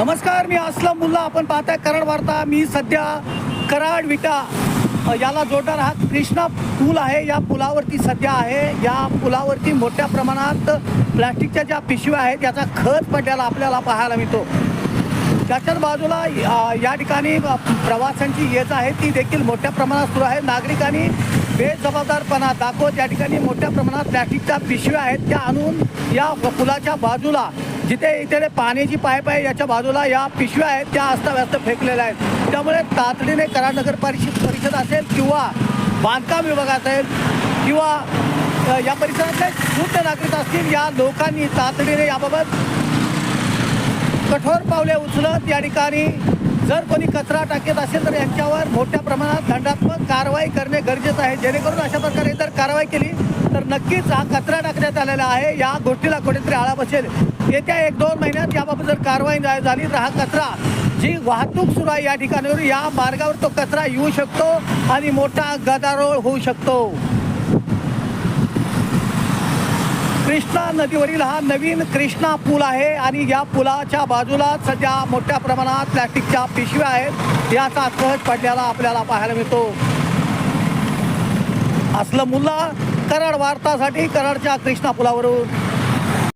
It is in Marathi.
नमस्कार मी असलम मुल्ला. आपण पाहताय कराड वार्ता. मी सध्या कराड विटा याला जोडणार हा कृष्णा पूल आहे. या पुलावरती सध्या आहे. या पुलावरती मोठ्या प्रमाणात प्लॅस्टिकच्या ज्या पिशव्या आहेत याचा खत पडल्याला आपल्याला पाहायला मिळतो. त्याच्याच बाजूला या ठिकाणी प्रवाशांची येत आहे. ती देखील मोठ्या प्रमाणात सुरू आहे. नागरिकांनी बेजबाबदारपणा दाखवत या ठिकाणी मोठ्या प्रमाणात प्लॅस्टिकच्या पिशव्या आहेत. त्या आणून या पुलाच्या बाजूला जिथे इथे पाण्याची पाईप आहे याच्या बाजूला या पिशव्या आहेत. त्या अस्ताव्यस्त फेकलेल्या आहेत. त्यामुळे तातडीने कराड नगर परिषद परिषद असेल किंवा बांधकाम विभाग असेल किंवा या परिसरातले शुद्ध नागरिक असतील या लोकांनी तातडीने याबाबत कठोर पावले उचलत या ठिकाणी. जर कोणी कचरा टाकत असेल तर यांच्यावर मोठ्या प्रमाणात दंडात्मक कारवाई करणे गरजेचं आहे. जेणेकरून अशा प्रकारे जर कारवाई केली तर नक्कीच हा कचरा टाकण्यात आलेला आहे. या गोष्टीला कुठेतरी आळा बसेल. येत्या एक दोन महिन्यात याबाबत जर कारवाई झाली तर हा कचरा जी वाहतूक सुरू आहे या ठिकाणावर या मार्गावर तो कचरा येऊ शकतो आणि मोठा गदारोळ होऊ शकतो. कृष्णा नदीवरील हा नवीन कृष्णा पूल आहे आणि या पुलाच्या बाजूला सध्या मोठ्या प्रमाणात प्लॅस्टिकच्या पिशव्या आहेत. याचा सहज पडल्याला आपल्याला पाहायला मिळतो. असलं मुल्ला कराड वार्तासाठी कराडच्या कृष्णा पुलावरून.